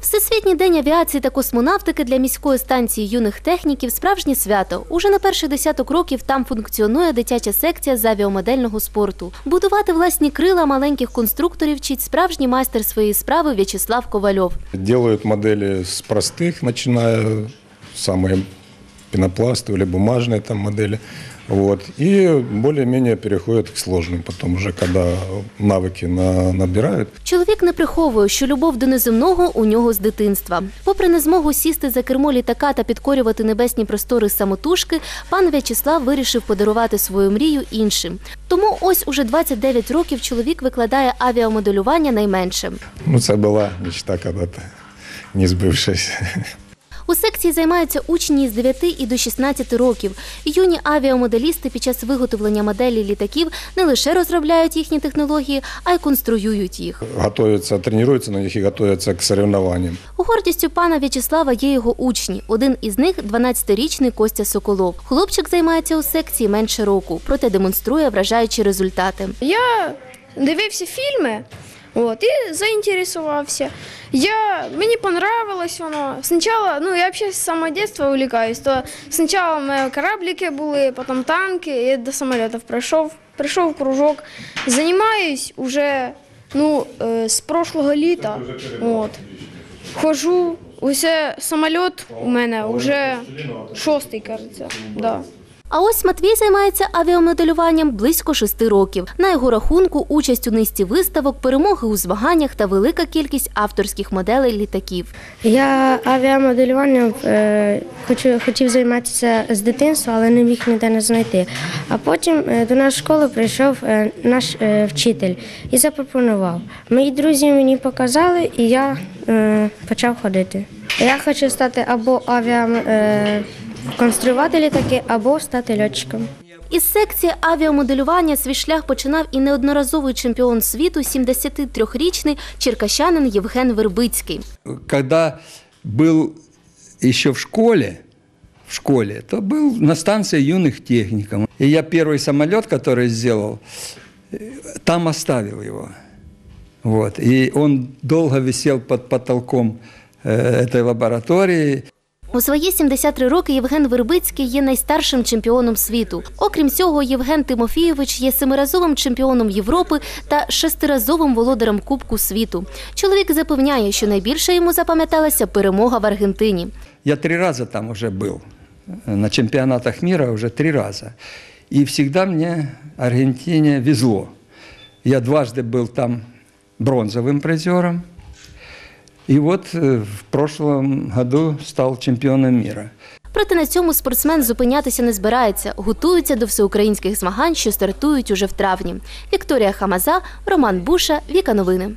Всесвітній день авіації та космонавтики для міської станції юних техніків справжнє свято. Уже на перший десяток років там функціонує дитяча секція з авіомодельного спорту. Будувати власні крила маленьких конструкторів вчить справжній майстер своєї справи В'ячеслав Ковальов. Делают моделі з простих, починає самые пенопластовые или бумажные там модели. Вот. И более-менее переходят к сложным потом уже, когда навыки на, набирают. Чоловік не приховує, що любов до неземного у нього з дитинства. Попри незмогу сісти за кермо літака та підкорювати небесні простори самотужки, пан В'ячеслав вирішив подарувати свою мрію іншим. Тому ось уже 29 років чоловік викладає авіамоделювання найменшим. Ну, це була мечта когда-то, не збившись. У секції займаються учні з 9 і до 16 років. Юні авіамоделісти під час виготовлення моделі літаків не лише розробляють їхні технології, а й конструюють їх. Готуються, тренируються на них і готуються к соревнованиям. Гордістю пана В'ячеслава є його учні. Один із них 12-річний Костя Соколов. Хлопчик займається у секції менше року, проте демонструє вражаючі результати. Я дивився фільми от, і заінтересувався. Я, мені понравилось воно. Спочатку, ну я взагалі з самого дитинства увлікаюсь, то спочатку у мене кораблики були, потім танки, я до самолітів прийшов, прийшов в кружок. Займаюсь уже ну, е, з прошлого літа. От. Хожу, усе самоліт у мене вже шостий, кажеться. Да. А ось Матвій займається авіамоделюванням близько шести років. На його рахунку участь у низці виставок, перемоги у змаганнях та велика кількість авторських моделей літаків. Я авіамоделюванням е, хочу, хотів займатися з дитинства, але не міг ніде не знайти. А потім е, до нашої школи прийшов е, наш вчитель і запропонував. Мої друзі мені показали, і я почав ходити. Я хочу стати або авіам, конструювати літаки, або стати льотчиком. Із секції авіамоделювання свій шлях починав і неодноразовий чемпіон світу, 73-річний черкащанин Євген Вербицький. когда был еще в школе, в школе, то был на станции юных техников. И я первый самолет, который сделал, э, там оставил его. Вот. И он долго висел под потолком э, этой лаборатории. У свої 73 роки Євген Вербицький є найстаршим чемпіоном світу. Окрім цього, Євген Тимофійович є семиразовим чемпіоном Європи та шестиразовим володарем Кубку світу. Чоловік запевняє, що найбільше йому запам'яталася перемога в Аргентині. Я три раза там уже был, э, на чемпионатах мира уже три раза. И всегда мне Аргентине везло. Я дважды был там бронзовым призером. И вот э, в прошлом году стал чемпионом мира. Проте на цьому спортсмен зупинятися не збирається. Готується до всеукраїнських змагань, що стартують уже в травні. Вікторія Хамаза, Роман Буша, Віка Новини.